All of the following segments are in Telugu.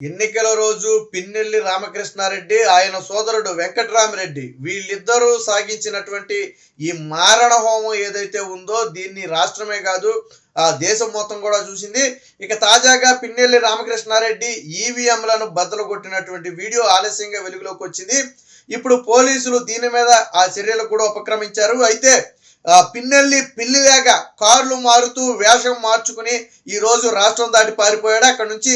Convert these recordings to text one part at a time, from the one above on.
ఎన్నికల రోజు పిన్నెల్లి రామకృష్ణారెడ్డి ఆయన సోదరుడు వెంకట్రామిరెడ్డి వీళ్ళిద్దరూ సాగించినటువంటి ఈ మారణ హోమం ఏదైతే ఉందో దీన్ని రాష్ట్రమే కాదు ఆ దేశం మొత్తం కూడా చూసింది. ఇక తాజాగా పిన్నెల్లి రామకృష్ణారెడ్డి ఈవీఎంలను బద్దలు కొట్టినటువంటి వీడియో ఆలస్యంగా వెలుగులోకి వచ్చింది. ఇప్పుడు పోలీసులు దీని మీద ఆ చర్యలు కూడా ఉపక్రమించారు. అయితే ఆ, పిన్నెల్లి లేక కార్లు మారుతూ వేషం మార్చుకుని ఈరోజు రాష్ట్రం దాటి పారిపోయాడు. అక్కడ నుంచి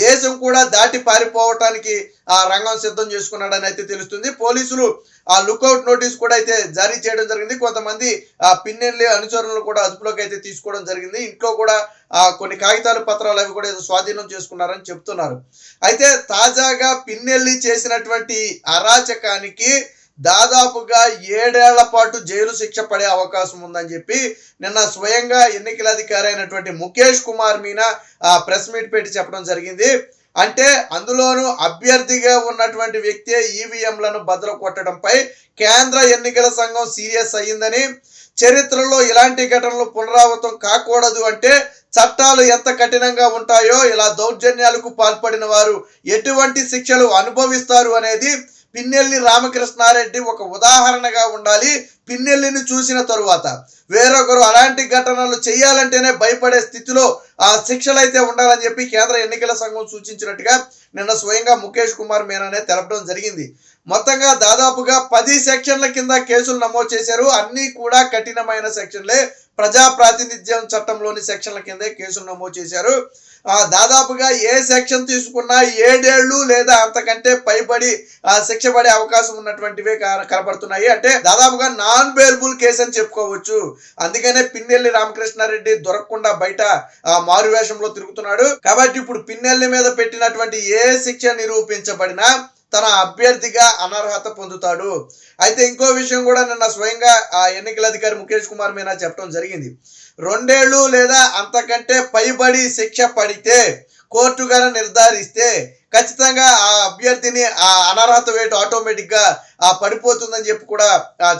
దేశం కూడా దాటి పారిపోవటానికి ఆ రంగం సిద్ధం చేసుకున్నాడని అయితే తెలుస్తుంది. పోలీసులు ఆ లుకౌట్ నోటీస్ కూడా అయితే జారీ చేయడం జరిగింది. కొంతమంది ఆ పిన్నెల్లి అనుచరులను కూడా అదుపులోకి అయితే తీసుకోవడం జరిగింది. ఇంట్లో కూడా ఆ కొన్ని కాగితాలు పత్రాలు అవి కూడా స్వాధీనం చేసుకున్నారని చెప్తున్నారు. అయితే తాజాగా పిన్నెల్లి చేసినటువంటి అరాచకానికి దాదాపుగా ఏడేళ్ళ పాటు జైలు శిక్ష పడే అవకాశం ఉందని చెప్పి నిన్న స్వయంగా ఎన్నికల అధికారి అయినటువంటి ముఖేష్ కుమార్ మీనా ప్రెస్ మీట్ పెట్టి చెప్పడం జరిగింది. అంటే అందులోనూ అభ్యర్థిగా ఉన్నటువంటి వ్యక్తే ఈవీఎంలను భద్ర కొట్టడంపై కేంద్ర ఎన్నికల సంఘం సీరియస్ అయ్యిందని చరిత్రలో ఇలాంటి ఘటనలు పునరావృతం కాకూడదు అంటే చట్టాలు ఎంత కఠినంగా ఉంటాయో ఇలా దౌర్జన్యాలకు పాల్పడిన వారు ఎటువంటి శిక్షలు అనుభవిస్తారు అనేది పిన్నెల్లి రామకృష్ణారెడ్డి ఒక ఉదాహరణగా ఉండాలి. పిన్నెల్లిని చూసిన తరువాత వేరొకరు అలాంటి ఘటనలు చేయాలంటేనే భయపడే స్థితిలో ఆ శిక్షలు అయితే ఉండాలని చెప్పి కేంద్ర ఎన్నికల సంఘం సూచించినట్టుగా నిన్న స్వయంగా ముఖేష్ కుమార్ మీనానే తెలపడం జరిగింది. మొత్తంగా దాదాపుగా పది సెక్షన్ల కింద కేసులు నమోదు చేశారు. అన్నీ కూడా కఠినమైన సెక్షన్లే. ప్రజా ప్రాతినిధ్యం చట్టంలోని సెక్షన్ల కిందే కేసులు నమోదు చేశారు. దాదాపుగా ఏ సెక్షన్ తీసుకున్నా ఏడేళ్ళు లేదా అంతకంటే పైబడి ఆ శిక్ష పడే అవకాశం ఉన్నటువంటివే కా- కనపడుతున్నాయి. అంటే దాదాపుగా నాన్ బెయిలబుల్ కేసు అని చెప్పుకోవచ్చు. అందుకనే పిన్నెల్లి రామకృష్ణారెడ్డి దొరకకుండా బయట మారు వేషంలో తిరుగుతున్నాడు. కాబట్టి ఇప్పుడు పిన్నెల్లి మీద పెట్టినటువంటి ఏ శిక్ష నిరూపించబడినా తన అభ్యర్థిగా అనర్హత పొందుతాడు. అయితే ఇంకో విషయం కూడా నిన్న స్వయంగా ఆ ఎన్నికల అధికారి ముఖేష్ కుమార్ మీనా చెప్పడం జరిగింది. రెండేళ్ళు లేదా అంతకంటే పైబడి శిక్ష పడితే కోర్టుగా నిర్ధారిస్తే ఖచ్చితంగా ఆ అభ్యర్థిని ఆ అనర్హత వేటు ఆటోమేటిక్గా ఆ పడిపోతుందని చెప్పి కూడా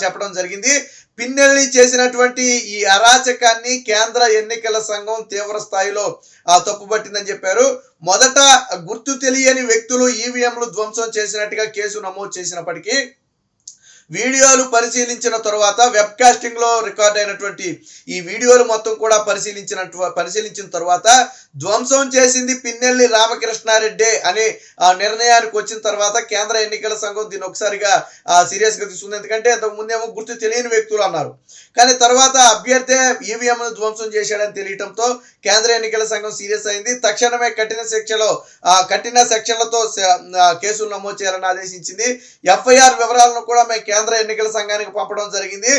చెప్పడం జరిగింది. పిన్నెల్లి చేసినటువంటి ఈ అరాచకాన్ని కేంద్ర ఎన్నికల సంఘం తీవ్ర స్థాయిలో ఆ, తప్పుపట్టిందని చెప్పారు. మొదట గుర్తు తెలియని వ్యక్తులు ఈవీఎంలు ధ్వంసం చేసినట్టుగా కేసు నమోదు చేసినప్పటికీ వీడియోలు పరిశీలించిన తర్వాత వెబ్ కాస్టింగ్లో రికార్డ్ అయినటువంటి ఈ వీడియోలు మొత్తం కూడా పరిశీలించినట్టు పరిశీలించిన తర్వాత ధ్వంసం చేసింది పిన్నెల్లి రామకృష్ణారెడ్డి అనే ఆ నిర్ణయానికి వచ్చిన తర్వాత కేంద్ర ఎన్నికల సంఘం దీన్ని ఒకసారిగా సీరియస్గా తీసుకుంది. ఎందుకంటే అంతకు ముందేమో గుర్తు తెలియని వ్యక్తులు అన్నారు. కానీ తర్వాత అభ్యర్థి ఈవీఎం ధ్వంసం చేశాడని తెలియటంతో కేంద్ర ఎన్నికల సంఘం సీరియస్ అయింది. తక్షణమే కఠిన శిక్షలో కఠిన సెక్షన్లతో కేసులు నమోదు చేయాలని ఆదేశించింది. ఎఫ్ఐఆర్ వివరాలను కూడా మేము కేంద్ర ఎన్నికల సంఘానికి పంపడం జరిగింది.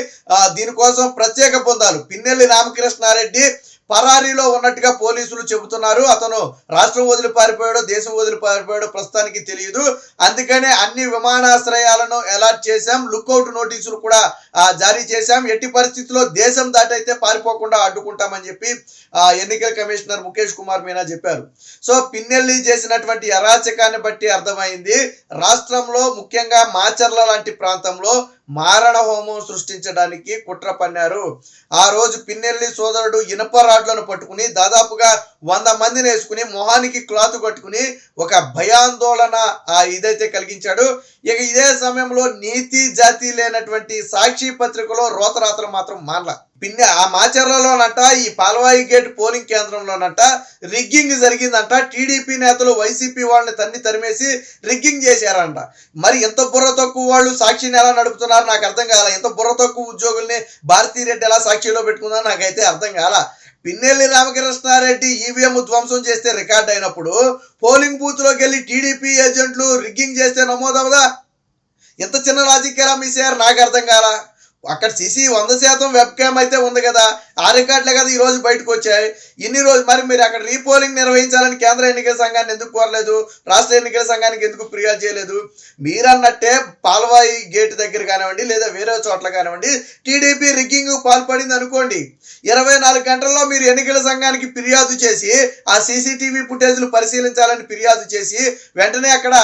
దీనికోసం ప్రత్యేక బృందాలు పిన్నెల్లి రామకృష్ణారెడ్డి పరారీలో ఉన్నట్టుగా పోలీసులు చెబుతున్నారు. అతను రాష్ట్రం వదిలి పారిపోయాడో దేశం వదిలి పారిపోయాడో ప్రస్తుతానికి తెలియదు. అందుకనే అన్ని విమానాశ్రయాలను అలర్ట్ చేశాం. లుక్అవుట్ నోటీసులు కూడా జారీ చేశాం. ఎట్టి పరిస్థితుల్లో దేశం దాటైతే పారిపోకుండా అడ్డుకుంటామని చెప్పి ఎన్నికల కమిషనర్ ముఖేష్ కుమార్ మీనా చెప్పారు. సో పిన్నెల్లి చేసినటువంటి అరాచకాన్ని బట్టి అర్థమైంది. రాష్ట్రంలో ముఖ్యంగా మాచర్ల లాంటి ప్రాంతంలో మారణ హోమం సృష్టించడానికి కుట్ర పన్నారు. ఆ రోజు పిన్నెల్లి సోదరుడు ఇనప రాడ్లను పట్టుకుని దాదాపుగా వంద మందిని వేసుకుని మొహానికి క్లాత్ కట్టుకుని ఒక భయాందోళన ఆ ఇదైతే కలిగించాడు. ఇక ఇదే సమయంలో నీతి జాతి లేనటువంటి సాక్షి పత్రికలో రోతరాత్రం మాత్రం మానల. పిన్ని ఆ మాచర్లలోనట ఈ పాల్వాయి గేట్ పోలింగ్ కేంద్రంలోనంట రిగ్గింగ్ జరిగిందంట. టీడీపీ నేతలు వైసీపీ వాళ్ళని తన్ని తరిమేసి రిగ్గింగ్ చేశారంట. మరి ఎంత బుర్ర తక్కువ వాళ్ళు సాక్షిని ఎలా నడుపుతున్నారు నాకు అర్థం కాల. ఎంత బుర్ర తక్కువ ఉద్యోగుల్ని భారతీ రెడ్డి ఎలా సాక్షిలో పెట్టుకుందో నాకైతే అర్థం కాల. పిన్నెల్లి రామకృష్ణారెడ్డి ఈవీఎం ధ్వంసం చేస్తే రికార్డ్ అయినప్పుడు పోలింగ్ బూత్లోకి వెళ్ళి టీడీపీ ఏజెంట్లు రిగ్గింగ్ చేస్తే నమోదవదా? ఎంత చిన్న రాజకీయాలు ఎలా నాకు అర్థం కాలా. అక్కడ సిసి వంద శాతం వెబ్ క్యామ్ అయితే ఉంది కదా ఆ రికార్డులే కదా ఈ రోజు బయటకు వచ్చాయి. ఇన్ని రోజులు మరి మీరు అక్కడ రీపోలింగ్ నిర్వహించాలని కేంద్ర ఎన్నికల సంఘాన్ని ఎందుకు కోరలేదు? రాష్ట్ర ఎన్నికల సంఘానికి ఎందుకు ఫిర్యాదు చేయలేదు? మీరన్నట్టే పాల్వాయి గేట్ దగ్గర కానివ్వండి లేదా వేరే చోట్ల కానివ్వండి టీడీపీ రిగ్గింగ్ పాల్పడింది అనుకోండి. ఇరవై నాలుగు గంటల్లో మీరు ఎన్నికల సంఘానికి ఫిర్యాదు చేసి ఆ సీసీటీవీ ఫుటేజ్లు పరిశీలించాలని ఫిర్యాదు చేసి వెంటనే అక్కడ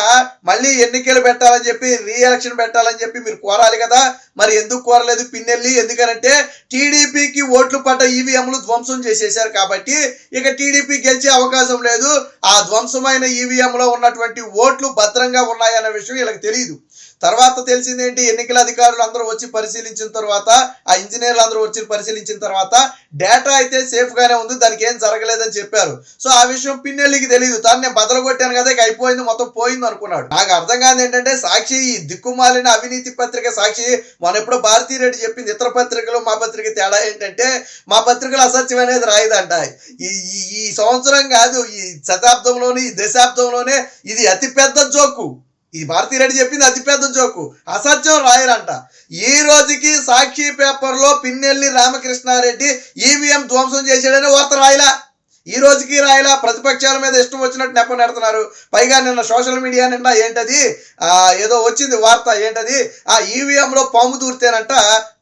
మళ్ళీ ఎన్నికలు పెట్టాలని చెప్పి రీఎలక్షన్ పెట్టాలని చెప్పి మీరు కోరాలి కదా. మరి ఎందుకు కోరలేదు? లేదు పిన్నెల్లి. ఎందుకనంటే టీడీపీకి ఓట్లు పడ్డ ఈవీఎంలు ధ్వంసం చేసేశారు కాబట్టి ఇక టీడీపీ గెలిచే అవకాశం లేదు. ఆ ధ్వంసమైన ఈవీఎంలో ఉన్నటువంటి ఓట్లు భద్రంగా ఉన్నాయన్న విషయం వీళ్ళకి తెలియదు తర్వాత తెలిసిందేంటి? ఎన్నికల అధికారులు అందరూ వచ్చి పరిశీలించిన తర్వాత ఆ ఇంజనీర్లు అందరూ వచ్చి పరిశీలించిన తర్వాత డేటా అయితే సేఫ్ గానే ఉంది దానికి ఏం జరగలేదని చెప్పారు. సో ఆ విషయం పిన్నెల్లికి తెలియదు తాను నేను బదలగొట్టాను కదా ఇక అయిపోయింది మొత్తం పోయింది అనుకున్నాడు. నాకు అర్థం కాదు ఏంటంటే సాక్షి ఈ దిక్కుమాలిన అవినీతి పత్రిక సాక్షి మన ఎప్పుడో భారతీ రెడ్డి చెప్పింది ఇతర పత్రికలు మా పత్రిక తేడా ఏంటంటే మా పత్రికలు అసత్యం అనేది రాయదంట. ఈ ఈ- ఈ సంవత్సరం కాదు ఈ శతాబ్దంలోనే ఈ దశాబ్దంలోనే ఇది అతిపెద్ద జోకు. ఈ భారతీ రెడ్డి చెప్పింది అతిపెద్ద జోకు. అసత్యం రాయరంట. ఈ రోజుకి సాక్షి పేపర్లో పిన్నెల్లి రామకృష్ణారెడ్డి ఈవీఎం ధ్వంసం చేశాడని వార్త రాయలా. ఈ రోజుకి రాయలా ప్రతిపక్షాల మీద ఇష్టం వచ్చినట్టు నెప్ప నెడుతున్నారు. పైగా నిన్న సోషల్ మీడియా నిండా ఏంటది? ఆ ఏదో వచ్చింది వార్త ఏంటది? ఆ ఈవీఎంలో పాము దూరితేనంట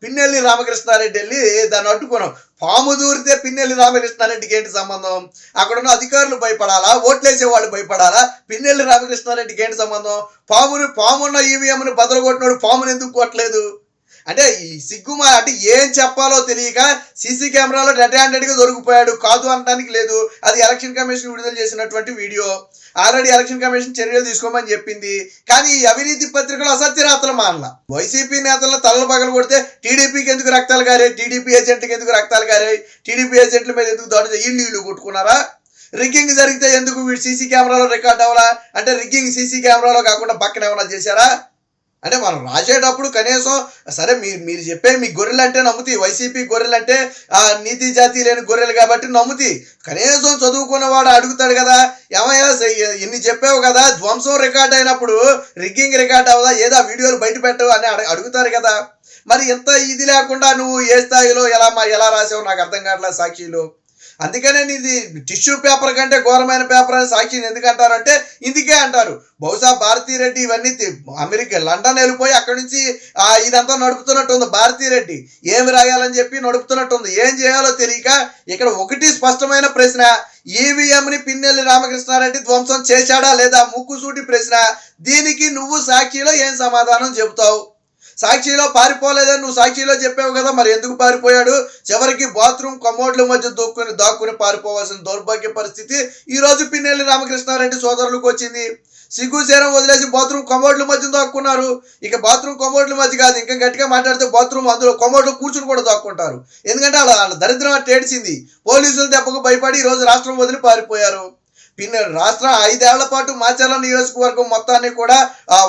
పిన్నెల్లి రామకృష్ణారెడ్డి వెళ్ళి దాన్ని అడ్డుకున్నాం. పాము దూరితే పిన్నెల్లి రామకృష్ణారెడ్డికి ఏంటి సంబంధం? అక్కడ ఉన్న అధికారులు భయపడాలా? ఓట్లేసే వాళ్ళు భయపడాలా? పిన్నెల్లి రామకృష్ణారెడ్డికి ఏంటి సంబంధం? పాముని పామున్న ఈవీఎంని బదలగొట్టినోడు పామును పాముని ఎందుకు కొట్టలేదు? అంటే ఈ సిగ్గుమా అంటే ఏం చెప్పాలో తెలియక సీసీ కెమెరాలో రెడ్ హ్యాండెడ్గా దొరికిపోయాడు. కాదు అనడానికి లేదు. అది ఎలక్షన్ కమిషన్ విడుదల చేసినటువంటి వీడియో. ఆల్రెడీ ఎలక్షన్ కమిషన్ చర్యలు తీసుకోమని చెప్పింది. కానీ ఈ అవినీతి పత్రికలు అసత్య రాతలు మానల. వైసీపీ నేతలను తలలు పగలు కొడితే టీడీపీకి ఎందుకు రక్తాలు గారే టీడీపీ ఏజెంట్కి ఎందుకు రక్తాలు గారే టీడీపీ ఏజెంట్ల మీద ఎందుకు దాడి ఇల్లు ఇల్లు కొట్టుకున్నారా? రిగ్గింగ్ జరిగితే ఎందుకు వీడు సీసీ కెమెరాలో రికార్డ్ అవ్వాలా? అంటే రిగ్గింగ్ సీసీ కెమెరాలో కాకుండా పక్కన ఏమైనా చేశారా? అంటే మనం రాసేటప్పుడు కనీసం సరే మీరు మీరు చెప్పే మీ గొర్రెలు అంటే నమ్ముతి. వైసీపీ గొర్రెలు అంటే ఆ నీతి జాతి లేని గొర్రెలు కాబట్టి నమ్ముతి. కనీసం చదువుకున్నవాడు అడుగుతాడు కదా ఏమయ్యా ఎన్ని ఇన్ని చెప్పావు కదా ధ్వంసం రికార్డ్ అయినప్పుడు రిగ్గింగ్ రికార్డ్ అవదా ఏదో వీడియోలు బయట పెట్టవు అని అడ- అడుగుతారు కదా. మరి ఎంత ఇది లేకుండా నువ్వు ఏ స్థాయిలో ఎలా మా ఎలా రాసావు? నాకు అర్థం కావట్లేదు సాక్షిలో. అందుకనే ఇది టిష్యూ పేపర్ కంటే ఘోరమైన పేపర్ అని సాక్షిని ఎందుకు అంటారంటే ఇందుకే అంటారు. బహుశా భారతీ రెడ్డి ఇవన్నీ అమెరికా లండన్ వెళ్ళిపోయి అక్కడి నుంచి ఇదంతా నడుపుతున్నట్టు ఉంది. భారతీ రెడ్డి ఏమి రాయాలని చెప్పి నడుపుతున్నట్టు ఉంది. ఏం చేయాలో తెలియక ఇక్కడ ఒకటి స్పష్టమైన ప్రశ్న ఈవీఎంని పిన్నెల్లి రామకృష్ణారెడ్డి ధ్వంసం చేశాడా లేదా ముక్కుసూటి ప్రశ్న? దీనికి నువ్వు సాక్షిలో ఏం సమాధానం చెబుతావు? సాక్షిలో పారిపోలేదని నువ్వు సాక్షిలో చెప్పావు కదా మరి ఎందుకు పారిపోయాడు? చివరికి బాత్రూమ్ కమోడ్ల మధ్య దూక్కుని దాక్కుని పారిపోవాల్సిన దౌర్భాగ్య పరిస్థితి ఈ రోజు పిన్నెల్లి రామకృష్ణారెడ్డి సోదరులకు వచ్చింది. సిగ్గు సేరం వదిలేసి బాత్రూమ్ కమోడ్ల మధ్య దాక్కున్నారు. ఇక బాత్రూమ్ కమోడ్ల మధ్య కాదు ఇంకా గట్టిగా మాట్లాడితే బాత్రూమ్ అందులో కమోడ్లు కూర్చుని కూడా దాక్కుంటారు. ఎందుకంటే వాళ్ళ వాళ్ళ దరిద్రం అట్టేడ్చింది. పోలీసులు దెబ్బకు భయపడి ఈ రోజు రాష్ట్రం వదిలి పారిపోయారు. పిన్న రాష్ట్ర ఐదేళ్ళ పాటు మాచర్ల నియోజకవర్గం మొత్తాన్ని కూడా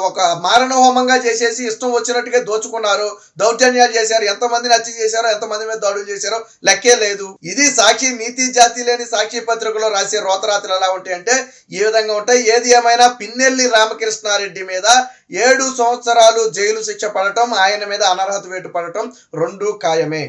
ఒక మారణహోమంగా చేసేసి ఇష్టం వచ్చినట్టుగా దోచుకున్నారు. దౌర్జన్యాలు చేశారు. ఎంతమందిని హత్య చేశారో ఎంతమంది మీద దాడులు చేశారో లెక్కే లేదు. ఇది సాక్షి నీతి జాతి లేని సాక్షి పత్రికలో రాసే రోతరాత్రులు ఎలా ఉంటాయంటే ఈ విధంగా ఉంటాయి? ఏది ఏమైనా పిన్నెల్లి రామకృష్ణారెడ్డి మీద ఏడు సంవత్సరాలు జైలు శిక్ష పడటం ఆయన మీద అనర్హత వేటు పడటం రెండు ఖాయమే.